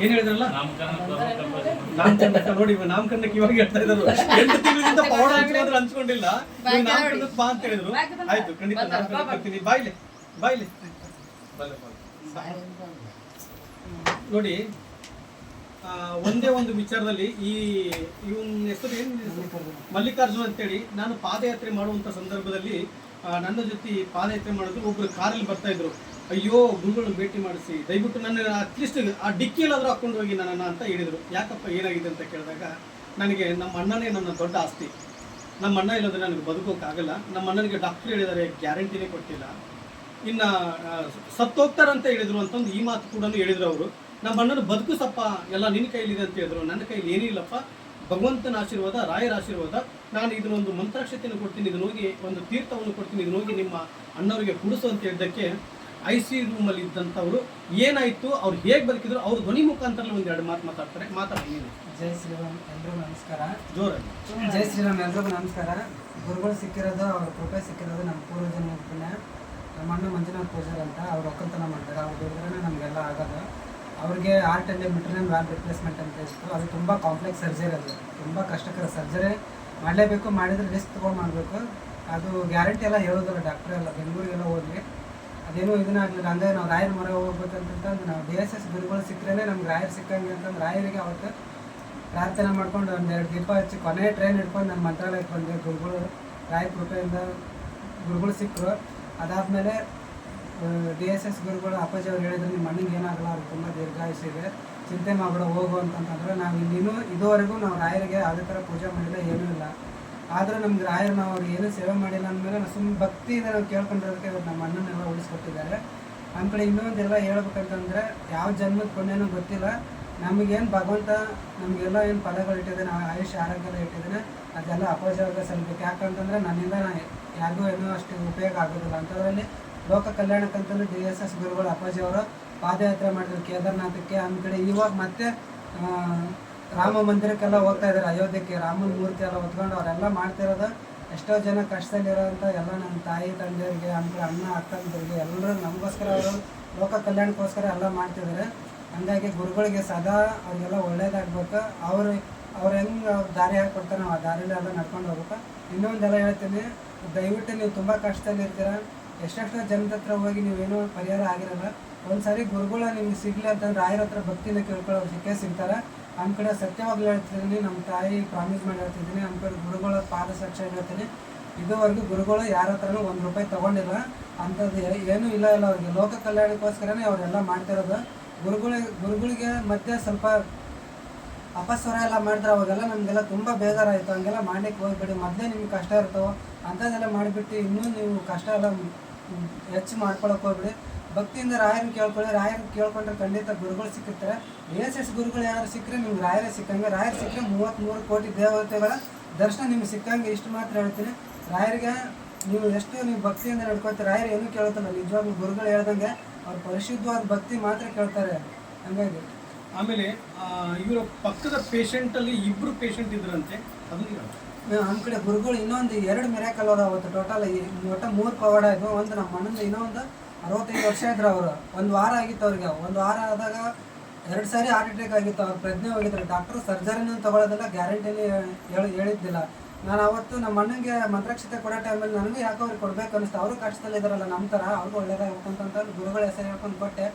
ಏನ್ ಹೇಳಿದ್ರಲ್ಲ? ನಾಮಕರಣ ನೋಡಿ ನಾಮಕರಣಕ್ಕೆ ಇವಾಗ ಹೇಳ್ತಾ ಇದ್ರು ಎಂಟು ತಿಂಗಳಿಂದ ಪೌಡ ಹಾಕಿದ್ರು ಅನ್ಸ್ಕೊಂಡಿಲ್ಲ ನಾಮಕರಣಕ್ಕೆ ಬಾ ಅಂತ ಹೇಳಿದ್ರು. ಆಯ್ತು ಖಂಡಿತ ನಾಮಕರಣ ಬರ್ತೀನಿ ಬಾಯ್ಲಿ ಬಾಯ್ಲೆ. ನೋಡಿ ಆ, ಒಂದೇ ಒಂದು ವಿಚಾರದಲ್ಲಿ ಈ ಇವನ್ ಹೆಸರು ಏನು ಮಲ್ಲಿಕಾರ್ಜುನ್ ಅಂತೇಳಿ ನಾನು ಪಾದಯಾತ್ರೆ ಮಾಡುವಂತ ಸಂದರ್ಭದಲ್ಲಿ ನನ್ನ ಜೊತೆ ಪಾದಯಾತ್ರೆ ಮಾಡಿದ್ರು ಒಬ್ರು ಕಾರಲ್ಲಿ ಬರ್ತಾ ಇದ್ರು. ಅಯ್ಯೋ ಗುರುಗಳನ್ನ ಭೇಟಿ ಮಾಡಿಸಿ. ದಯವಿಟ್ಟು ನನ್ನ ಅಟ್ಲೀಸ್ಟ್ ಆ ಡಿಕ್ಕಿಯಲ್ಲಾದರೂ ಹಾಕೊಂಡು ಹೋಗಿ ನನ್ನನ್ನು ಅಂತ ಹೇಳಿದರು. ಯಾಕಪ್ಪ ಏನಾಗಿದೆ ಅಂತ ಕೇಳಿದಾಗ, ನನಗೆ ನಮ್ಮ ಅಣ್ಣನೇ ನನ್ನ ದೊಡ್ಡ ಆಸ್ತಿ. ನಮ್ಮ ಅಣ್ಣ ಇಲ್ಲದ್ರೆ ನನಗೆ ಬದುಕೋಕ್ಕಾಗಲ್ಲ. ನಮ್ಮ ಅಣ್ಣನಿಗೆ ಡಾಕ್ಟರ್ ಹೇಳಿದ್ದಾರೆ ಗ್ಯಾರಂಟಿನೇ ಕೊಟ್ಟಿಲ್ಲ. ಇನ್ನು ಸತ್ತೋಗ್ತಾರಂತ ಹೇಳಿದರು ಅಂತಂದು ಈ ಮಾತು ಕೂಡ ಹೇಳಿದರು ಅವರು. ನಮ್ಮ ಅಣ್ಣನ ಬದುಕು ಸಪ್ಪ ಎಲ್ಲ ನಿನ್ನ ಕೈಲಿದೆ ಅಂತ ಹೇಳಿದ್ರು. ನನ್ನ ಕೈಲಿ ಏನಿಲ್ಲಪ್ಪ ಭಗವಂತನ ಆಶೀರ್ವಾದ, ರಾಯರ ಆಶೀರ್ವಾದ. ನಾನು ಇದನ್ನೊಂದು ಮಂತ್ರಾಕ್ಷತೆಯನ್ನು ಕೊಡ್ತೀನಿ. ಇದನ್ನ ಹೋಗಿ ಒಂದು ತೀರ್ಥವನ್ನು ಕೊಡ್ತೀನಿ. ಇದನ್ನ ಹೋಗಿ ನಿಮ್ಮ ಅಣ್ಣವರಿಗೆ ಕುಡಿಸು ಅಂತ ಹೇಳಿದ್ದಕ್ಕೆ ಐ ಸಿ ರೂಮಲ್ಲಿ ಇದ್ದಂಥವ್ರು ಏನಾಯ್ತು ಅವ್ರು ಹೇಗೆ ಬದುಕಿದ್ರು ಅವ್ರ ಧ್ವನಿ ಮುಖಾಂತರ ಒಂದು ಎರಡು ಮಾತು ಮಾತಾಡ್ತಾರೆ. ಮಾತಾಡಿ ಜಯ ಜೈ ಶ್ರೀರಾಮ್ ಎಲ್ರಿಗೂ ನಮಸ್ಕಾರ. ಜೋರಾಗಿ. ಜೈ ಶ್ರೀರಾಮ್ ಎಲ್ರಿಗೂ ನಮಸ್ಕಾರ. ಗುರುಗಳು ಸಿಕ್ಕಿರೋದು ಅವ್ರ ಕೃಪೆ ಸಿಕ್ಕಿರೋದು ನಮ್ಮ ಪೂರ್ವಜನ ಪುಣ್ಯ ನಮ್ಮ ಅಣ್ಣ ಮಂಜುನಾಥ್ ಪೂಜಾರ್ ಅಂತ ಅವ್ರು ಒಕ್ಕಲ್ತನ ಮಾಡ್ತಾರೆ. ಅವ್ರು ನಮಗೆಲ್ಲ ನಮಗೆಲ್ಲ ಆಗೋದು. ಅವ್ರಿಗೆ ಆರ್ಟಲ್ಲಿ ಮಿಟ್ರನ್ ವ್ಯಾಲ್ ರಿಪ್ಲೇಸ್ಮೆಂಟ್ ಅಂತ ಇತ್ತು. ಅದು ತುಂಬ ಕಾಂಪ್ಲೆಕ್ಸ್ ಸರ್ಜರಿ ಅದು. ತುಂಬ ಕಷ್ಟಕರ ಸರ್ಜರಿ ಮಾಡಲೇಬೇಕು ಮಾಡಿದರೆ ರಿಸ್ಕ್ ತೊಗೊಂಡು ಮಾಡಬೇಕು. ಅದು ಗ್ಯಾರಂಟಿ ಎಲ್ಲ ಹೇಳೋದಿಲ್ಲ ಡಾಕ್ಟ್ರೆಲ್ಲ ಬೆಂಗಳೂರಿಗೆಲ್ಲ ಹೋದ್ವಿ ಅದೇನೋ ಇದನ್ನಾಗ್ಲಿಲ್ಲ ಅಂದ್ರೆ ನಾವು ರಾಯರ ಮೊರೆ ಹೋಗ್ಬೇಕಂತಂದ್ರೆ ನಾವು ಡಿ ಎಸ್ ಎಸ್ ಗುರುಗಳು ಸಿಕ್ಕರೆ ನಮ್ಗೆ ರಾಯರ್ ಸಿಕ್ಕಂಗೆ ಅಂತಂದ್ರೆ ರಾಯರಿಗೆ ಅವತ್ತು ಪ್ರಾರ್ಥನೆ ಮಾಡ್ಕೊಂಡು ಒಂದೆರಡು ದೀಪ ಹಚ್ಚಿ ಕೊನೆ ಟ್ರೈನ್ ಹಿಡ್ಕೊಂಡು ನಮ್ಮ ಮಂತ್ರಾಲಯಕ್ಕೆ ಬಂದೆ. ಗುರುಗಳು ರಾಯ ಕೃಪೆಯಿಂದ ಗುರುಗಳು ಸಿಕ್ಕರು. ಅದಾದಮೇಲೆ ಡಿ ಎಸ್ ಎಸ್ ಗುರುಗಳು ಅಪ್ಪಾಜಿ ಅವ್ರು ಹೇಳಿದ್ರು, ನಿಮ್ಮ ಮಣ್ಣಿಗೆ ಏನಾಗಲ್ಲ ಅವ್ರು ತುಂಬ ದೀರ್ಘಾಯಿಸಿದೆ ಚಿಂತೆ ಮಾಡಬೇಡ, ಹೋಗು ಅಂತಂತಂದ್ರೆ. ನಾವು ಇಲ್ಲಿನೂ ಇದುವರೆಗೂ ನಾವು ರಾಯರಿಗೆ ಯಾವುದೇ ಥರ ಪೂಜೆ ಮಾಡಿಲ್ಲ, ಏನೂ ಇಲ್ಲ. ಆದರೂ ನಮ್ಗೆ ರಾಯರು ನಾವು ಅವ್ರಿಗೆ ಏನೂ ಸೇವೆ ಮಾಡಿಲ್ಲ ಅಂದಮೇಲೆ ನಾವು ಸುಮ್ಮನೆ ಭಕ್ತಿಯಿಂದ ನಾವು ಕೇಳ್ಕೊಂಡಿರೋದಕ್ಕೆ ಇವತ್ತು ನಮ್ಮ ಅಣ್ಣನೆಲ್ಲ ಉಳಿಸ್ಕೊಟ್ಟಿದ್ದಾರೆ. ನಮ್ಮ ಕಡೆ ಇನ್ನೊಂದೆಲ್ಲ ಹೇಳ್ಬೇಕಂತಂದ್ರೆ ಯಾವ ಜನ್ಮದ ಪುಣ್ಯನೂ ಗೊತ್ತಿಲ್ಲ. ನಮಗೇನು ಭಗವಂತ ನಮಗೆಲ್ಲ ಏನು ಫಲಗಳು ಇಟ್ಟಿದ್ದಾನೆ ಆಯುಷ್ಯ ಆರೋಗ್ಯದ ಇಟ್ಟಿದ್ದಾನೆ, ಅದೆಲ್ಲ ಅಪೋಜಾಗ ಸಲ್ಬೇಕು. ಯಾಕಂತಂದ್ರೆ ನನ್ನಿಂದ ನಾ ಯಾರಿಗೂ ಏನೋ ಅಷ್ಟು ಉಪಯೋಗ ಆಗೋದಿಲ್ಲ. ಅಂಥದ್ರಲ್ಲಿ ಲೋಕ ಕಲ್ಯಾಣಕ್ಕಂತಂದ್ರೆ ಡಿ ಎಸ್ ಎಸ್ ಗುರುಗಳು ಅಪ್ಪಾಜಿ ಅವರು ಪಾದಯಾತ್ರೆ ಮಾಡಿದ್ರು ಕೇದಾರ್ನಾಥಕ್ಕೆ. ನಮ್ಮ ಕಡೆ ಇವಾಗ ಮತ್ತೆ ರಾಮ ಮಂದಿರಕ್ಕೆಲ್ಲ ಹೋಗ್ತಾ ಇದ್ದಾರೆ. ಅಯೋಧ್ಯಕ್ಕೆ ರಾಮನ ಮೂರ್ತಿ ಎಲ್ಲ ಹೊತ್ಕೊಂಡು ಅವರೆಲ್ಲ ಮಾಡ್ತಿರೋದು ಎಷ್ಟೋ ಜನ ಕಷ್ಟದಲ್ಲಿರೋಂಥ ಎಲ್ಲ ನನ್ನ ತಾಯಿ ತಂದೆಯರಿಗೆ ಅಂದ್ರೆ ಅಣ್ಣ ಅಕ್ಕಂದಿರಿಗೆ ಎಲ್ಲರೂ ನಮಗೋಸ್ಕರ ಅವರು ಲೋಕ ಕಲ್ಯಾಣಕ್ಕೋಸ್ಕರ ಎಲ್ಲ ಮಾಡ್ತಿದ್ದಾರೆ ಹಂಗಾಗಿ ಗುರುಗಳಿಗೆ ಸದಾ ಅವ್ರಿಗೆಲ್ಲ ಒಳ್ಳೇದಾಗ್ಬೇಕು. ಅವರು, ಅವ್ರು ಹೆಂಗೆ ದಾರಿ ಹಾಕ್ಕೊಡ್ತಾರೆ ನಾವು ಆ ದಾರಿಲಿ ಎಲ್ಲ ನಡ್ಕೊಂಡು ಹೋಗ್ಬೇಕು. ಇನ್ನೊಂದೆಲ್ಲ ಹೇಳ್ತೀನಿ. ದಯವಿಟ್ಟು ನೀವು ತುಂಬ ಕಷ್ಟದಲ್ಲಿ ಇರ್ತೀರ. ಎಷ್ಟೆಷ್ಟೋ ಜನದ ಹತ್ರ ಹೋಗಿ ನೀವೇನೋ ಪರಿಹಾರ ಆಗಿರಲ್ಲ. ಒಂದ್ಸರಿ ಗುರುಗಳ ನಿಮ್ಗೆ ಸಿಗಲಿ ಅಂತಂದ್ರೆ ರಾಯರ ಹತ್ರ ಭಕ್ತಿನ ಕೇಳ್ಕೊಳ್ಳೋ ಸಿಕ್ಕೇ ಸಿಗ್ತಾರೆ. ನಮ್ಮ ಕಡೆ ಸತ್ಯವಾಗ್ಲೂ ಹೇಳ್ತಿದ್ದೀನಿ ನಮ್ಮ ತಾಯಿ ಪ್ರಾಮಿಸ್ ಮಾಡಿ ಹೇಳ್ತಿದ್ದೀನಿ ನಮ್ಮ ಕಡೆ ಗುರುಗಳ ಪಾದ ಸಾಕ್ಷಿ ಹೇಳ್ತೀನಿ. ಇದುವರೆಗೂ ಗುರುಗಳು ಯಾರ ಹತ್ರನೂ ಒಂದು ರೂಪಾಯಿ ತಗೊಂಡಿಲ್ಲ. ಅಂಥದ್ದು ಏನೂ ಇಲ್ಲ ಇಲ್ಲ ಅವ್ರಿಗೆ ಲೋಕ ಕಲ್ಯಾಣಕ್ಕೋಸ್ಕರನೇ ಅವರೆಲ್ಲ ಮಾಡ್ತಿರೋದು. ಗುರುಗಳಿಗೆ ಗುರುಗಳಿಗೆ ಮಧ್ಯೆ ಸ್ವಲ್ಪ ಅಪಸ್ವರ ಎಲ್ಲ ಮಾಡಿದ್ರೆ ಅವಾಗೆಲ್ಲ ನಮಗೆಲ್ಲ ತುಂಬ ಬೇಜಾರಾಯಿತು. ಹಂಗೆಲ್ಲ ಮಾಡಲಿಕ್ಕೆ ಹೋಗ್ಬೇಡಿ, ಮೊದಲೇ ನಿಮ್ಗೆ ಕಷ್ಟ ಇರ್ತವೆ, ಅಂಥದ್ದೆಲ್ಲ ಮಾಡಿಬಿಟ್ಟು ಇನ್ನೂ ನೀವು ಕಷ್ಟ ಎಲ್ಲ ಹೆಚ್ಚು ಮಾಡ್ಕೊಳಕ್ಕೆ ಹೋಗ್ಬೇಡಿ. ಭಕ್ತಿಯಿಂದ ರಾಯರನ್ನ ಕೇಳ್ಕೊಳ್ಳಿ ರಾಯರನ್ನ ಕೇಳ್ಕೊಂಡ್ರೆ ಖಂಡಿತ ಗುರುಗಳು ಸಿಕ್ಕುತ್ತಾರೆ. ಎಸ್ ಎಸ್ ಗುರುಗಳು ಯಾರು ಸಿಕ್ಕರೆ ನಿಮ್ಗೆ ರಾಯರೇ ಸಿಕ್ಕಂಗೆ. ರಾಯರು ಸಿಕ್ಕರೆ ಮೂವತ್ತ್ಮೂರು ಕೋಟಿ ದೇವತೆಗಳ ದರ್ಶನ ನಿಮ್ಗೆ ಸಿಕ್ಕಂಗೆ. ಇಷ್ಟು ಮಾತ್ರ ಹೇಳ್ತೀನಿ. ರಾಯರಿಗೆ ನೀವು ಎಷ್ಟು ನೀವು ಭಕ್ತಿಯಿಂದ ನಡ್ಕೊತೀರಿ ರಾಯರು ಏನು ಕೇಳ್ತಾರಲ್ಲ ನಿಜವಾಗ್ಲೂ ಗುರುಗಳು ಹೇಳ್ದಂಗೆ ಅವ್ರು ಪರಿಶುದ್ಧವಾದ ಭಕ್ತಿ ಮಾತ್ರ ಕೇಳ್ತಾರೆ. ಹಂಗಾಗಿ. ಆಮೇಲೆ ಇವರ ಪಕ್ಕದ ಪೇಷಂಟ್ ಅಲ್ಲಿ ಇಬ್ರು ಪೇಷಂಟ್ ಇದ್ರಂತೆ. ಅದು. ನಮ್ಮ ಕಡೆ ಗುರುಗಳು ಇನ್ನೊಂದು ಎರಡು ಮೆರೆ ಅದಾವ ಅವತ್ತು ಟೋಟಲ್ ಒಟ್ಟು ಮೂರು ಪವಾಡ ಇದು ಒಂದು ನಮ್ಮ ಅಣ್ಣಂದು ಇನ್ನೊಂದು ಅರವತ್ತೈದು ವರ್ಷ ಇದ್ರು ಅವರು. ಒಂದು ವಾರ ಆಗಿತ್ತು ಅವ್ರಿಗೆ. ಒಂದು ವಾರ ಆದಾಗ ಎರಡು ಸಾರಿ ಹಾರ್ಟ್ ಅಟ್ಯಾಕ್ ಆಗಿತ್ತು. ಅವ್ರು ಪ್ರಜ್ಞೆ ಹೋಗಿದ್ರು. ಡಾಕ್ಟರ್ ಸರ್ಜರಿನೂ ತಗೊಳ್ಳೋದಿಲ್ಲ ಗ್ಯಾರಂಟಿನೇ ಹೇಳಿ ಹೇಳಿದ್ದಿಲ್ಲ. ನಾನು ಅವತ್ತು ನಮ್ಮ ಅಣ್ಣಂಗೆ ಮಂತ್ರಕ್ಷತೆ ಕೊಡೋ ಟೈಮಲ್ಲಿ ನನಗೂ ಯಾಕೋ ಅವ್ರಿಗೆ ಕೊಡ್ಬೇಕು ಅನಿಸ್ತು. ಅವರು ಕಷ್ಟದಲ್ಲಿದ್ದಾರಲ್ಲ ನಮ್ಮ ಥರ. ಅವ್ರಿಗೂ ಒಳ್ಳೇದಾಗುತ್ತೆ ಗುರುಗಳ ಹೆಸರು ಹೇಳ್ಕೊಂಡು ಕೊಟ್ಟೆ.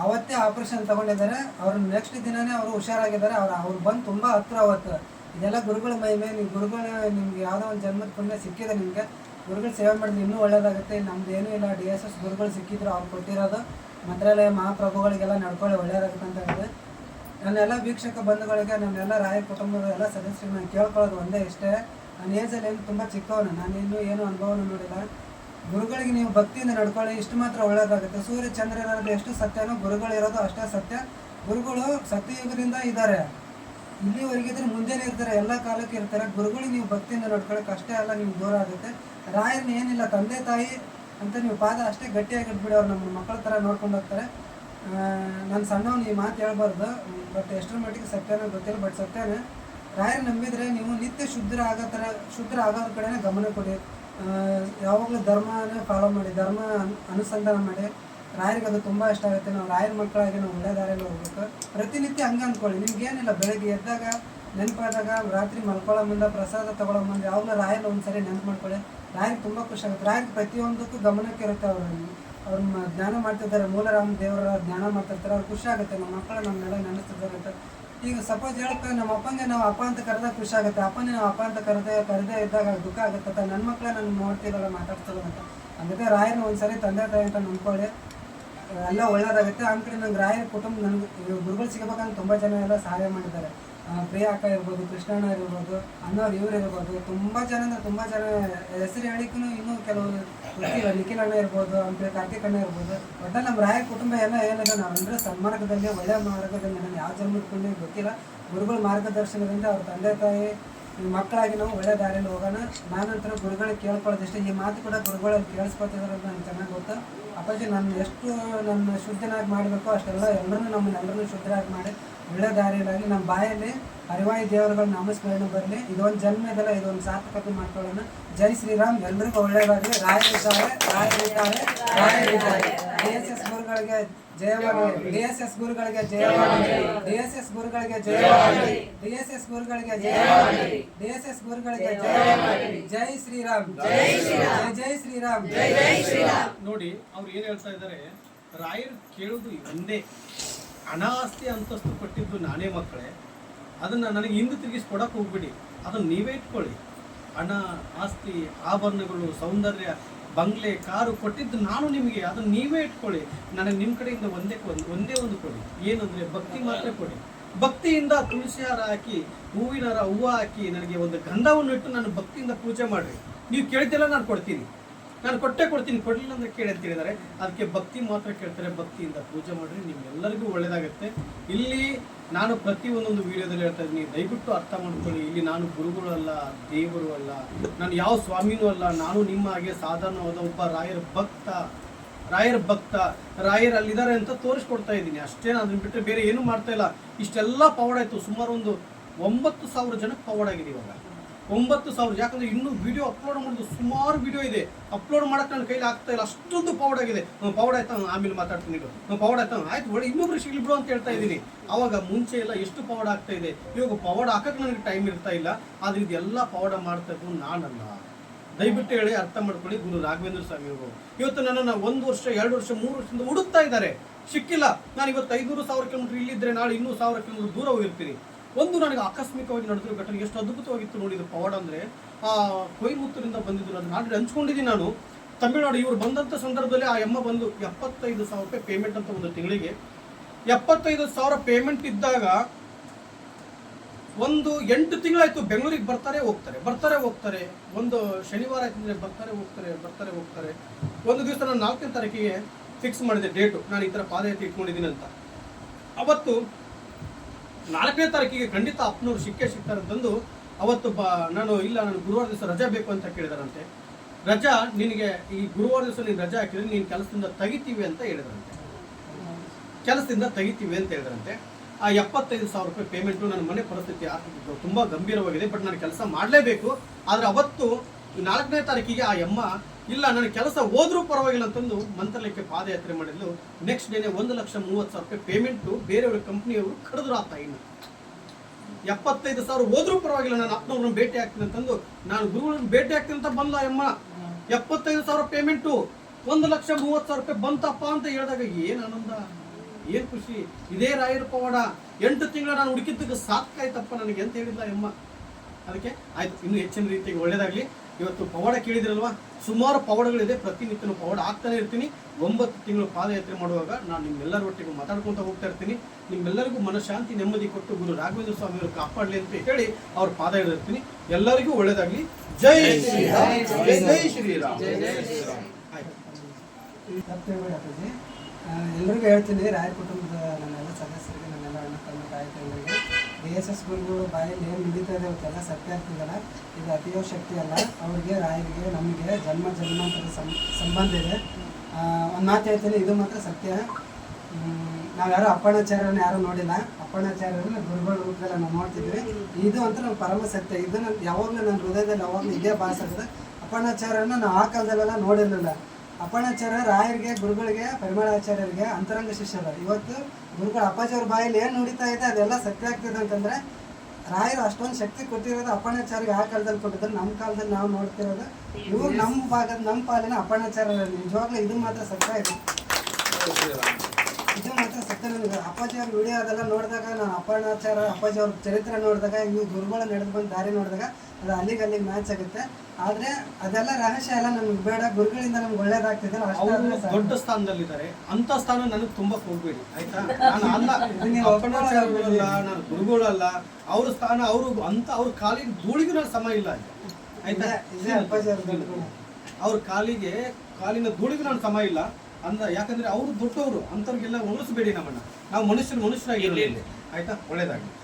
ಅವತ್ತೇ ಆಪರೇಷನ್ ತಗೊಂಡಿದ್ದಾರೆ. ಅವ್ರನ್ನ ನೆಕ್ಸ್ಟ್ ದಿನನೇ ಅವರು ಹುಷಾರಾಗಿದ್ದಾರೆ. ಅವ್ರು ಅವ್ರು ಬಂದು ತುಂಬ ಹತ್ರ ಅವತ್ತು. ಇದೆಲ್ಲ ಗುರುಗಳ ಮಹಿಮೆ. ನೀವು ಗುರುಗಳ ನಿಮ್ಗೆ ಯಾವುದೋ ಒಂದು ಜನ್ಮದ ಪುಣ್ಯ ಸಿಕ್ಕಿದೆ ನಿಮಗೆ. ಗುರುಗಳು ಸೇವೆ ಮಾಡಿದ್ರೆ ಇನ್ನೂ ಒಳ್ಳೇದಾಗುತ್ತೆ. ನಮ್ದು ಇಲ್ಲ. ಡಿ ಎಸ್ ಎಸ್ ಗುರುಗಳು ಸಿಕ್ಕಿದ್ರು ಅವ್ರು ಕೊಟ್ಟಿರೋದು. ಮಂತ್ರಾಲಯ ಮಹಾಪ್ರಭುಗಳಿಗೆಲ್ಲ ನಡ್ಕೊಳ್ಳಿ, ಒಳ್ಳೇದಾಗುತ್ತೆ ಅಂತ ಹೇಳಿದೆ. ನನ್ನೆಲ್ಲ ವೀಕ್ಷಕ ಬಂಧುಗಳಿಗೆ, ನನ್ನೆಲ್ಲ ರಾಯ ಕುಟುಂಬದ ಎಲ್ಲ ಸದಸ್ಯರು ನಾನು ಕೇಳ್ಕೊಳ್ಳೋದು ಒಂದೇ ಇಷ್ಟೇ. ನಾನು ಏಜಲ್ಲಿ ಏನು ತುಂಬ ಚಿಕ್ಕವನು. ನಾನು ಇನ್ನೂ ಏನು ಅನುಭವನೂ ನೋಡಿಲ್ಲ. ಗುರುಗಳಿಗೆ ನೀವು ಭಕ್ತಿಯಿಂದ ನಡ್ಕೊಳ್ಳಿ. ಇಷ್ಟು ಮಾತ್ರ ಒಳ್ಳೇದಾಗುತ್ತೆ. ಸೂರ್ಯ, ಚಂದ್ರ ಇರೋದು ಎಷ್ಟು ಸತ್ಯನೋ ಗುರುಗಳು ಇರೋದು ಅಷ್ಟೇ ಸತ್ಯ. ಗುರುಗಳು ಸತ್ಯಯುಗದಿಂದ ಇದ್ದಾರೆ. ಇಲ್ಲಿವರೆಗಿದ್ರೆ ಮುಂದೆನೇ ಇರ್ತಾರೆ. ಎಲ್ಲ ಕಾಲಕ್ಕೆ ಇರ್ತಾರೆ. ಗುರುಗಳಿಗೆ ನೀವು ಭಕ್ತಿಯಿಂದ ನಡ್ಕೊಳ್ಳೋಕೆ ಅಷ್ಟೇ ಅಲ್ಲ, ನಿಮ್ಗೆ ದೂರ ಆಗುತ್ತೆ ರಾಯರ್ನ ಏನಿಲ್ಲ, ತಂದೆ ತಾಯಿ ಅಂತ ನೀವು ಪಾದ ಅಷ್ಟೇ ಗಟ್ಟಿಯಾಗಿ ಇಟ್ಬಿಡಿ ಅವ್ರು ನಮ್ಮ ಮಕ್ಕಳ ಥರ ನೋಡ್ಕೊಂಡು ಹೋಗ್ತಾರೆ. ನಾನು ಸಣ್ಣವನು ಈ ಮಾತು ಹೇಳ್ಬಾರ್ದು, ಬಟ್ ಎಷ್ಟರ ಮಟ್ಟಿಗೆ ಸತ್ಯನ ಗೊತ್ತಿಲ್ಲ, ಬಟ್ ಸತ್ಯನೇ. ರಾಯರ್ ನಂಬಿದರೆ ನೀವು ನಿತ್ಯ ಶುದ್ಧರ ಆಗೋ ಥರ ಶುದ್ಧರ ಆಗೋದ್ರ ಕಡೆನೇ ಗಮನ ಕೊಡಿ. ಯಾವಾಗಲೂ ಧರ್ಮನೇ ಫಾಲೋ ಮಾಡಿ, ಧರ್ಮ ಅನ್- ಅನುಸಂಧಾನ ಮಾಡಿ. ರಾಯರಿಗೆ ಅದು ತುಂಬ ಇಷ್ಟ ಆಗುತ್ತೆ. ನಾವು ರಾಯರ ಮಕ್ಕಳಾಗಿ ನಾವು ಒಳ್ಳೆ ದಾರಿಯಲ್ಲಿ ಹೋಗ್ಬೇಕು. ಪ್ರತಿನಿತ್ಯ ಹಂಗೆ ಅಂದ್ಕೊಳ್ಳಿ ನಿಮ್ಗೇನಿಲ್ಲ, ಬೆಳಗ್ಗೆ ಎದ್ದಾಗ ನೆನಪಾದಾಗ ರಾತ್ರಿ ಮಲ್ಕೊಳ್ಳೋ ಮುಂದೆ, ಪ್ರಸಾದ ತಗೊಳ್ಳೋ ಮುಂದೆ ಯಾವಾಗಲೂ ರಾಯನ ಒಂದ್ಸರಿ ನೆನಪು ಮಾಡ್ಕೊಳ್ಳಿ. ರಾಯನ್ ತುಂಬ ಖುಷಿ ಆಗುತ್ತೆ. ರಾಯನ್ ಪ್ರತಿಯೊಂದಕ್ಕೂ ಗಮನಕ್ಕೆ ಇರುತ್ತೆ ಅವರು ಅವ್ರ ಜ್ಞಾನ ಮಾಡ್ತಿದ್ದಾರೆ. ಮೂಲರಾಮ ದೇವರ ಜ್ಞಾನ ಮಾಡ್ತಿರ್ತಾರೆ. ಅವ್ರು ಖುಷಿ ಆಗುತ್ತೆ. ನಮ್ಮ ಮಕ್ಕಳು ನಮ್ಮೆಲ್ಲ ನೆನೆಸ್ತಿದ್ದಾರೆ ಅಂತ. ಈಗ ಸಪೋಸ್ ಹೇಳಕ್ಕೆ ನಮ್ಮ ಅಪ್ಪಂಗೆ ನಾವು ಅಪ್ಪ ಅಂತ ಕರೆದಾಗ ಖುಷಿ ಆಗುತ್ತೆ. ಅಪ್ಪನೇ ನಾವು ಅಪ್ಪ ಅಂತ ಕರೆದೇ ಕರೆದೇ ಇದ್ದಾಗ ದುಃಖ ಆಗುತ್ತೆ ಅಂತ. ನನ್ನ ಮಕ್ಕಳೇ ನನ್ನ ನೋಡ್ತಿರಲ್ಲ ಮಾತಾಡ್ತಿಲ್ಲ ಅಂತ. ಹಂಗತೆ ರಾಯನ ಒಂದ್ಸರಿ ತಂದೆ ತಾಯಿ ಅಂತ ನಂಬ್ಕೊಳ್ಳಿ. ಎಲ್ಲ ಒಳ್ಳೇದಾಗುತ್ತೆ. ಆ ಕಡೆ ನಂಗೆ ರಾಯರ ಕುಟುಂಬ ನನಗೆ ಗುರುಗಳು ಸಿಗಬೇಕಂತ ತುಂಬ ಜನ ಎಲ್ಲ ಸಹಾಯ ಮಾಡಿದ್ದಾರೆ. ಪ್ರಿಯ ಅಕ್ಕ ಇರ್ಬೋದು, ಕೃಷ್ಣಣ್ಣ ಇರ್ಬೋದು, ಅಣ್ಣವ್ರು ಇವ್ರು ಇರ್ಬೋದು, ತುಂಬ ಜನ ಅಂದ್ರೆ ತುಂಬ ಜನ ಹೆಸರು ಹೇಳಿಕ್ಕೂ ಇನ್ನೂ ಕೆಲವು ಗೊತ್ತಿಲ್ಲ. ನಿಖಿಲ್ ಅಣ್ಣ ಇರ್ಬೋದು ಆಮೇಲೆ ಕಾರ್ತಿಕ್ ಅಣ್ಣ ಇರ್ಬೋದು. ಒಟ್ಟ ನಮ್ಮ ರಾಯ ಕುಟುಂಬ ಎಲ್ಲ ಏನಿದೆ ಅಂದ್ರೆ ಸನ್ಮಾರ್ಗದಲ್ಲಿ ಒಳ್ಳೆಯ ಮಾರ್ಗದಲ್ಲಿ ನಾನು ಯಾವ ಜನ್ಮಕ್ಕೆ ಗೊತ್ತಿಲ್ಲ. ಗುರುಗಳ ಮಾರ್ಗದರ್ಶನದಿಂದ ಅವ್ರ ತಂದೆ, ತಾಯಿ ಮಕ್ಕಳಾಗಿ ನಾವು ಒಳ್ಳೆ ದಾರಿಯಲ್ಲಿ ಹೋಗೋಣ. ನಾನಂತರ ಗುರುಗಳಿಗೆ ಕೇಳ್ಕೊಳ್ಳೋದಿಷ್ಟೇ. ಈ ಮಾತು ಕೂಡ ಗುರುಗಳಲ್ಲಿ ಕೇಳಿಸ್ಕೊತಿದ್ರು ಅಂತ ನನಗೆ ಚೆನ್ನಾಗಿ ಗೊತ್ತು. ಅಪ್ಪಾಜಿ, ನಾನು ಎಷ್ಟು ನನ್ನ ಶುದ್ಧನಾಗಿ ಮಾಡಬೇಕು ಅಷ್ಟೆಲ್ಲ ಎಲ್ಲರೂ ನಮ್ಮನ್ನೆಲ್ಲರೂ ಶುದ್ಧರಾಗಿ ಮಾಡಿ ಒಳ್ಳೆ ದಾರಿಯಲ್ಲಾಗಿ ನಮ್ಮ ಬಾಯಲ್ಲಿ ಅರಿವಾಯಿ ದೇವರುಗಳ ನಾಮಸ್ಮರಣೆ ಬರಲಿ. ಇದೊಂದು ಜನ್ಮದಲ್ಲ ಇದೊಂದು ಸಾರ್ಥಕತೆ ಮಾಡ್ಕೊಳ್ಳೋಣ. ಜೈ ಶ್ರೀರಾಮ್. ಎಲ್ರಿಗೂ ಒಳ್ಳೆಯದಾಗಲಿ ರಾಯರಿದ್ದಾರೆ ರಾಯರಿದ್ದಾರೆ ರಾಯರಿದ್ದಾರೆ ಡಿ ಎಸ್ ಎಸ್ ಗುರುಗಳಿಗೆ ಜಯವಾಗಲಿ. ಡಿ ಎಸ್ ಎಸ್ ಗುರುಗಳಿಗೆ ಜಯವಾಗಲಿ. ಡಿ ಎಸ್ ಎಸ್ ಗುರುಗಳಿಗೆ ಜಯವಾಗಲಿ. ಡಿ ಎಸ್ ಎಸ್ ಗುರುಗಳಿಗೆ ಜಯವಾಗಲಿ. ಡಿ ಎಸ್ ಎಸ್ ಗುರುಗಳಿಗೆ ಜಯವಾಗಲಿ. ಜೈ ಶ್ರೀರಾಮ್. ಜೈ ಶ್ರೀರಾಮ್. ಜೈ ಶ್ರೀರಾಮ್. ಜೈ ಜೈ ಶ್ರೀರಾಮ್. ನೋಡಿ ಅವ್ರು ಏನ್ ಹೇಳ್ತಾ ಇದ್ದಾರೆ? ರಾಯರ್ ಕೇಳುದು ಒಂದೇ ಹಣ ಆಸ್ತಿ ಅಂತಸ್ತು ಕೊಟ್ಟಿದ್ದು ನಾನೇ ಮಕ್ಕಳೇ. ಅದನ್ನು ನನಗೆ ಹಿಂದೆ ತಿರುಗಿಸಿ ಕೊಡಕ್ಕೆ ಹೋಗ್ಬಿಡಿ. ಅದನ್ನು ನೀವೇ ಇಟ್ಕೊಳ್ಳಿ. ಹಣ, ಆಸ್ತಿ, ಆಭರಣಗಳು, ಸೌಂದರ್ಯ, ಬಂಗ್ಲೆ, ಕಾರು ಕೊಟ್ಟಿದ್ದು ನಾನು ನಿಮಗೆ. ಅದನ್ನ ನೀವೇ ಇಟ್ಕೊಳ್ಳಿ. ನನಗೆ ನಿಮ್ಮ ಕಡೆಯಿಂದ ಒಂದೇ ಒಂದು ಒಂದೇ ಒಂದು ಕೊಡಿ. ಏನಂದರೆ ಭಕ್ತಿ ಮಾತ್ರ ಕೊಡಿ. ಭಕ್ತಿಯಿಂದ ತುಳಸಿ ಹಾರ ಹಾಕಿ, ಹೂವಿನ ಹಾರ ಹೂವು ಹಾಕಿ ನನಗೆ ಒಂದು ಗಂಧವನ್ನು ಇಟ್ಟು ನಾನು ಭಕ್ತಿಯಿಂದ ಪೂಜೆ ಮಾಡಿರಿ. ನೀವು ಕೇಳ್ತಿಲ್ಲ ನಾನು ಕೊಡ್ತೀನಿ. ನಾನು ಕೊಟ್ಟೆ ಕೊಡ್ತೀನಿ, ಕೊಡಲಿಲ್ಲ ಅಂತ ಕೇಳಿ ಅಂತ ಹೇಳಿದ್ದಾರೆ. ಅದಕ್ಕೆ ಭಕ್ತಿ ಮಾತ್ರ ಕೇಳ್ತಾರೆ, ಭಕ್ತಿಯಿಂದ ಪೂಜೆ ಮಾಡಿರಿ ನಿಮ್ಗೆಲ್ಲರಿಗೂ ಒಳ್ಳೇದಾಗುತ್ತೆ. ಇಲ್ಲಿ ನಾನು ಪ್ರತಿ ಒಂದೊಂದು ವಿಡಿಯೋದಲ್ಲಿ ಹೇಳ್ತಾ ಇದ್ದೀನಿ, ದಯವಿಟ್ಟು ಅರ್ಥ ಮಾಡ್ಕೊಳ್ಳಿ. ಇಲ್ಲಿ ನಾನು ಗುರುಗಳು ಅಲ್ಲ, ದೇವರು ಅಲ್ಲ, ನಾನು ಯಾವ ಸ್ವಾಮಿನೂ ಅಲ್ಲ, ನಾನು ನಿಮ್ಮ ಹಾಗೆ ಸಾಧಾರಣವಾದ ಒಬ್ಬ ರಾಯರ ಭಕ್ತ ರಾಯರ ಭಕ್ತ, ರಾಯರ್ ಅಲ್ಲಿದ್ದಾರೆ ಅಂತ ತೋರಿಸ್ಕೊಡ್ತಾ ಇದ್ದೀನಿ. ಅಷ್ಟೇ ನಾನು ಬಿಟ್ಟರೆ ಬೇರೆ ಏನು ಮಾಡ್ತಾ ಇಲ್ಲ. ಇಷ್ಟೆಲ್ಲ ಪವಾಡ ಆಯಿತು. ಸುಮಾರು ಒಂದು ಒಂಬತ್ತು ಸಾವಿರ ಜನಕ್ಕೆ ಪವಾಡ ಆಗಿದೆ ಇವಾಗ. ಒಂಬತ್ತು ಸಾವಿರ. ಯಾಕಂದ್ರೆ ಇನ್ನೂ ವಿಡಿಯೋ ಅಪ್ಲೋಡ್ ಮಾಡೋದು ಸುಮಾರು ವಿಡಿಯೋ ಇದೆ. ಅಪ್ಲೋಡ್ ಮಾಡಕ್ಕೆ ನನ್ನ ಕೈಲಿ ಆಗ್ತಾ ಇಲ್ಲ. ಅಷ್ಟೊಂದು ಪೌಡ್ ಆಗಿದೆ. ಪೌಡ್ ಆಯ್ತಾ? ಆಮೇಲೆ ಮಾತಾಡ್ತೀನಿ ಪೌಡ್ ಆಯ್ತಾ? ಆಯ್ತು, ಒಳ್ಳೆ ಇನ್ನೊಬ್ರು ಸಿಗ್ಲಿ ಬಿಡು ಅಂತ ಹೇಳ್ತಾ ಇದ್ದೀನಿ. ಅವಾಗ ಮುಂಚೆ ಎಲ್ಲ ಎಷ್ಟು ಪೌಡ್ ಆಗ್ತಾ ಇದೆ? ಇವಾಗ ಪೌಡ್ ಹಾಕಕ್ಕೆ ನನಗೆ ಟೈಮ್ ಇರ್ತಾ ಇಲ್ಲ. ಆದ್ರೆ ಇದೆಲ್ಲ ಪೌಡ ಮಾಡ್ತಾ ಇದ್ದು ನಾನಲ್ಲ. ದಯವಿಟ್ಟು ಹೇಳಿ, ಅರ್ಥ ಮಾಡ್ಕೊಳ್ಳಿ, ಗುರು ರಾಘವೇಂದ್ರ ಸ್ವಾಮಿ ಅವರು. ಇವತ್ತು ನನ್ನನ್ನು ಒಂದು ವರ್ಷ, ಎರಡು ವರ್ಷ, ಮೂರು ವರ್ಷದಿಂದ ಹುಡುಕ್ತಾ ಇದ್ದಾರೆ. ಸಿಕ್ಕಿಲ್ಲ. ನಾನು ಇವತ್ತು ಐನೂರು ಸಾವಿರ ಕಿಲೋಮೀಟರ್ ಇಲ್ಲಿದ್ರೆ ನಾಳೆ ಇನ್ನೂ ಸಾವಿರ ಕಿಲೋಮೀಟರ್ ದೂರ ಹೋಗಿರ್ತೀನಿ. ಒಂದು ನನಗೆ ಆಕಸ್ಮಿಕವಾಗಿ ನಡೆದಿರೋ ಘಟನೆ ಎಷ್ಟು ಅದ್ಭುತವಾಗಿತ್ತು ನೋಡಿದ್ರು ಪವಾಡ ಅಂದರೆ. ಆ ಕೊಯಮತ್ತೂರಿಂದ ಬಂದಿದ್ದು ನಾನು ನಾಳೆ ಹಂಚ್ಕೊಂಡಿದ್ದೀನಿ ನಾನು. ತಮಿಳುನಾಡು, ಇವರು ಬಂದಂಥ ಸಂದರ್ಭದಲ್ಲಿ ಆ ಎಮ್ಮ ಬಂದು ಎಪ್ಪತ್ತೈದು ಸಾವಿರ ರೂಪಾಯಿ ಪೇಮೆಂಟ್ ಅಂತ ಒಂದು ತಿಂಗಳಿಗೆ. ಎಪ್ಪತ್ತೈದು ಸಾವಿರ ಪೇಮೆಂಟ್ ಇದ್ದಾಗ ಒಂದು ಎಂಟು ತಿಂಗಳಾಯ್ತು, ಬೆಂಗಳೂರಿಗೆ ಬರ್ತಾರೆ, ಹೋಗ್ತಾರೆ. ಬರ್ತಾರೆ, ಹೋಗ್ತಾರೆ. ಒಂದು ಶನಿವಾರ ಆಯ್ತು ಅಂದ್ರೆ ಬರ್ತಾರೆ, ಹೋಗ್ತಾರೆ ಬರ್ತಾರೆ, ಹೋಗ್ತಾರೆ. ಒಂದು ದಿವಸ ನಾನು ನಾಲ್ಕನೇ ತಾರೀಕಿಗೆ ಫಿಕ್ಸ್ ಮಾಡಿದೆ ಡೇಟು ನಾನು ಈ ಥರ ಪಾದಯಾತ್ರೆ ಇಟ್ಕೊಂಡಿದ್ದೀನಿ ಅಂತ. ಅವತ್ತು ನಾಲ್ಕನೇ ತಾರೀಕಿಗೆ ಖಂಡಿತ ಅಪ್ಪನವ್ರು ಸಿಕ್ಕೇ ಸಿಗ್ತಾರೆ ಅಂತಂದು ಅವತ್ತು ಬ ನಾನು ಇಲ್ಲ, ನಾನು ಗುರುವಾರ ದಿವಸ ರಜಾ ಬೇಕು ಅಂತ ಕೇಳಿದಾರಂತೆ. ರಜಾ, ನಿನಗೆ ಈ ಗುರುವಾರ ದಿವಸ ನೀನು ರಜಾ ಹಾಕಿದ್ರೆ ನೀನು ಕೆಲಸದಿಂದ ತೆಗಿತೀವಿ ಅಂತ ಹೇಳಿದ್ರಂತೆ. ಕೆಲಸದಿಂದ ತೆಗಿತೀವಿ ಅಂತ ಹೇಳಿದ್ರಂತೆ. ಆ ಎಪ್ಪತ್ತೈದು ಸಾವಿರ ರೂಪಾಯಿ ಪೇಮೆಂಟು ನನ್ನ ಮನೆ ಪರಿಸ್ಥಿತಿ ತುಂಬ ಗಂಭೀರವಾಗಿದೆ ಬಟ್ ನಾನು ಕೆಲಸ ಮಾಡಲೇಬೇಕು. ಆದರೆ ಅವತ್ತು ನಾಲ್ಕನೇ ತಾರೀಕಿಗೆ ಆ ಅಮ್ಮ ಇಲ್ಲ ನನ್ನ ಕೆಲಸ ಹೋದ್ರೂ ಪರವಾಗಿಲ್ಲ ಅಂತಂದು ಮಂತ್ರಾಲಯಕ್ಕೆ ಪಾದಯಾತ್ರೆ ಮಾಡಿದ್ಲು. ನೆಕ್ಸ್ಟ್ ಡೇನೆ ಒಂದು ಲಕ್ಷ ಮೂವತ್ತು ಸಾವಿರ ರೂಪಾಯಿ ಪೇಮೆಂಟು ಬೇರೆಯವ್ರ ಕಂಪ್ನಿಯವರು ಕಡಿದ್ರು ಆ ತಾಯಿನ ಎಪ್ಪತ್ತೈದು ಸಾವಿರ ಹೋದ್ರೂ ಪರವಾಗಿಲ್ಲ, ನಾನು ಅಪ್ಪನವ್ರನ್ನ ಭೇಟಿ ಆಗ್ತೀನಿ ಅಂತಂದು. ನಾನು ಗುರುಗಳನ್ನ ಭೇಟಿ ಆಗ್ತೀನಿ ಅಂತ ಬಂದ ಅಮ್ಮ ಎಪ್ಪತ್ತೈದು ಸಾವಿರ ಪೇಮೆಂಟು ಒಂದು ಲಕ್ಷ ಮೂವತ್ತು ಸಾವಿರ ರೂಪಾಯಿ ಬಂತಪ್ಪ ಅಂತ ಹೇಳಿದಾಗ ಏನು ಆನಂದ? ಏನು ಖುಷಿ? ಇದೇ ರಾಯರ ಪವಾಡ. ಎಂಟು ತಿಂಗಳ ನಾನು ಹುಡುಕಿದ್ದಕ್ಕೆ ಸಾಕಾಯ್ತಪ್ಪ ನನಗೆ ಅಂತ ಹೇಳಿಲ್ಲ ಅಮ್ಮ ಅದಕ್ಕೆ ಆಯ್ತು, ಇನ್ನೂ ಹೆಚ್ಚಿನ ರೀತಿಗೆ ಒಳ್ಳೇದಾಗಲಿ. ಇವತ್ತು ಪವಾಡ ಕೇಳಿದಿರಲ್ವಾ? ಸುಮಾರು ಪವಾಡಗಳಿದೆ. ಪ್ರತಿನಿತ್ಯನೂ ಪವಾಡ ಆಗ್ತಾನೆ ಇರ್ತೀನಿ. ಒಂಬತ್ತು ತಿಂಗಳು ಪಾದಯಾತ್ರೆ ಮಾಡುವಾಗ ನಾನು ನಿಮ್ಮೆಲ್ಲರ ಒಟ್ಟಿಗೆ ಮಾತಾಡ್ಕೊತಾ ಹೋಗ್ತಾ ಇರ್ತೀನಿ. ನಿಮ್ಮೆಲ್ಲರಿಗೂ ಮನಃಶಾಂತಿ ನೆಮ್ಮದಿ ಕೊಟ್ಟು ಗುರು ರಾಘವೇಂದ್ರ ಸ್ವಾಮಿ ಅವರು ಕಾಪಾಡಲಿ ಅಂತ ಹೇಳಿ ಅವ್ರ ಪಾದ ಹಿಡಿದಿರ್ತೀನಿ ಎಲ್ಲರಿಗೂ ಒಳ್ಳೇದಾಗಲಿ. ಜೈ ಶ್ರೀರಾಮ್. ಜೈ ಜೈ ಶ್ರೀರಾಮ್ ಎಲ್ಲರಿಗೂ ಆಯ್ತು. ಹೇಳ್ತೀನಿ ರಾಯರ ಕುಟುಂಬದ ನನ್ನೆಲ್ಲ ಸದಸ್ಯರಿಗೆ ನನ್ನೆಲ್ಲ ಅಣ್ಣ ತಮ್ಮ ತಾಯಿ ತಂದರಿಗೆ ಎಸ್ ಎಸ್ ಗುರುಗಳು ಬಾಯಲ್ಲಿ ಏನು ನಡೀತಾ ಇದೆ ಅವಕ್ಕೆಲ್ಲ ಸತ್ಯ ಆಗ್ತಿದ್ದಲ್ಲ ಇದು ಅತಿಯೋ ಶಕ್ತಿ ಅಲ್ಲ. ಅವ್ರಿಗೆ, ರಾಯರಿಗೆ, ನಮಗೆ ಜನ್ಮ ಜನ್ಮಾಂತರ ಸಂಬಂಧ ಇದೆ. ಒಂದು ಮಾತು ಹೇಳ್ತೀನಿ. ಇದು ಮಾತ್ರ ಸತ್ಯ. ನಾವು ಯಾರು ಅಪ್ಪಣಾಚಾರ್ಯನ ಯಾರು ನೋಡಿಲ್ಲ. ಅಪ್ಪಣಾಚಾರ್ಯರನ್ನ ಗುರುಗಳ ರೂಪದಲ್ಲಿ ನಾವು ನೋಡ್ತಿದ್ವಿ. ಇದು ಅಂತ ನಮ್ಮ ಪರಮ ಸತ್ಯ. ಇದು ನಾನು ಯಾವಾಗಲೂ ನನ್ನ ಹೃದಯದಲ್ಲಿ ಯಾವಾಗಲೂ ಇದೇ ಭಾಸ ಅಪ್ಪಣಾಚಾರ್ಯನ ನಾವು ಆ ಕಾಲದಲ್ಲೆಲ್ಲ ನೋಡಿರಲಿಲ್ಲ. ಅಪ್ಪಣಾಚಾರ್ಯ ರಾಯರಿಗೆ, ಗುರುಗಳಿಗೆ, ಪರಿಮಳಾಚಾರ್ಯರಿಗೆ, ಅಂತರಂಗ ಶಿಷ್ಯರು. ಇವತ್ತು ಗುರುಗಳು ಅಪ್ಪಾಜಿಯವ್ರ ಬಾಯಲ್ಲಿ ಏನು ನುಡಿತಾ ಇದೆ, ಅದೆಲ್ಲ ಸತ್ಯ ಆಗ್ತಿದೆ ಅಂತಂದ್ರೆ, ರಾಯರು ಅಷ್ಟೊಂದು ಶಕ್ತಿ ಕೊಟ್ಟಿರೋದು ಅಪ್ಪಣಾಚಾರ್ಯ ಆ ಕಾಲದಲ್ಲಿ ಕೊಟ್ಟಿದ್ರು ನಮ್ಮ ಕಾಲದಲ್ಲಿ ನಾವು ನೋಡ್ತಿರೋದು, ಇವ್ರು ನಮ್ಮ ಭಾಗದ ನಮ್ಮ ಪಾಲಿನ ಅಪ್ಪಣಾಚಾರ್ಯ ನಿಜವಾಗ್ಲೂ ಇದು ಮಾತ್ರ ಸತ್ಯ ಇದೆ. ಇದು ಮಾತ್ರ ಸತ್ಯ ನನಗೆ ಅಪ್ಪಾಜಿ ಅವ್ರ ವಿಡಿಯೋ ಅದೆಲ್ಲ ನೋಡಿದಾಗ ನಾನು ಅಪ್ಪಣಾಚಾರ ಅಪ್ಪಾಜಿ ಅವ್ರ ಚರಿತ್ರೆ ನೋಡಿದಾಗ ಹಿಂಗೆ ಗುರುಗಳು ನಡೆದು ಬಂದು ದಾರಿ ನೋಡಿದಾಗ ಅದು ಅಲ್ಲಿಗೆ ಅಲ್ಲಿಗೆ ಮ್ಯಾಚ್ ಆಗುತ್ತೆ. ಆದರೆ ಅದೆಲ್ಲ ರಹಸ್ಯ ಎಲ್ಲ ನಮ್ಗೆ ಬೇಡ. ಗುರುಗಳಿಂದ ನಮ್ಗೆ ಒಳ್ಳೇದಾಗ್ತಿದೆ ಅವರು ಸಾಕು. ದೊಡ್ಡ ಸ್ಥಾನದಲ್ಲಿದ್ದಾರೆ. ಅಂತ ಸ್ಥಾನ ನನಗೆ ತುಂಬಾ ಹೋಗ್ಬೇಡಿ ಆಯ್ತಾ? ನಾನು ಅಲ್ಲ. ನೀವು ನಾನು ಗುರುಗಳಲ್ಲ ಅವ್ರ ಸ್ಥಾನ ಅವರು ಅಂತ ಅವ್ರ ಕಾಲಿಗೆ ಧೂಳಿಗೂ ನಾನು ಸಮಯ ಇಲ್ಲ. ಆಯ್ತಾ? ಅಪ್ಪಾಜಿ ಅವ್ರ ಅವ್ರ ಕಾಲಿಗೆ ಕಾಲಿನ ಧೂಳಿಗೂ ನಾನು ಸಮಯ ಇಲ್ಲ. ಅಂದ ಯಾಕಂದ್ರೆ ಅವರು ದೊಡ್ಡವರು ಅಂತವ್ರಿಗೆಲ್ಲ ಉಳಿಸ್ಬೇಡಿ ನಮ್ಮನ್ನ. ನಾವು ಮನುಷ್ಯರು ಮನುಷ್ಯರಾಗಿ ಆಯ್ತಾ? ಒಳ್ಳೇದಾಗಿ